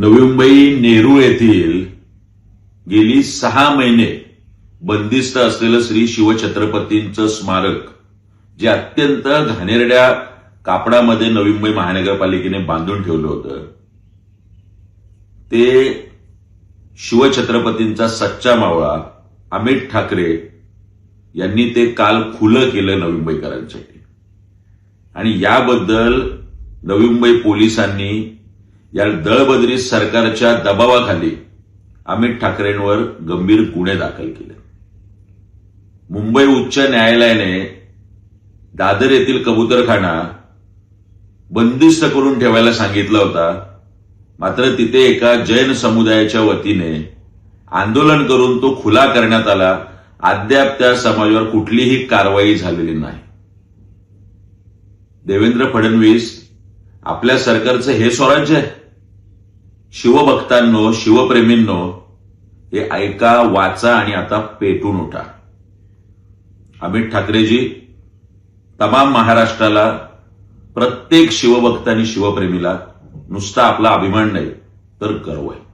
नवी मुंबई नेरूळ येथील गेली सहा महिने बंदिस्त असलेलं श्री शिवछत्रपतींचं स्मारक जे अत्यंत घाणेरड्या कापडामध्ये नवी मुंबई महानगरपालिकेने बांधून ठेवलं होतं ते शिवछत्रपतींचा सच्चा मावळा अमित ठाकरे यांनी ते काल खुलं केलं नवी मुंबईकरांसाठी आणि याबद्दल नवी मुंबई पोलिसांनी या दळबदरी सरकारच्या दबावाखाली अमित ठाकरेंवर गंभीर गुन्हे दाखल केले. मुंबई उच्च न्यायालयाने दादर येथील कबुतरखाना बंदिस्त करून ठेवायला सांगितला होता. मात्र तिथे एका जैन समुदायाच्या वतीने आंदोलन करून तो खुला करण्यात आला. अद्याप त्या समाजावर कुठलीही कारवाई झालेली नाही. देवेंद्र फडणवीस आपल्या सरकारचं हे स्वराज्य आहे. शिवभक्तांनो शिवप्रेमींनो हे ऐका वाचा आणि आता पेटून उठा. अमित ठाकरेजी तमाम महाराष्ट्राला प्रत्येक शिवभक्त आणि शिवप्रेमीला नुसता आपला अभिमान नाही तर गर्व आहे.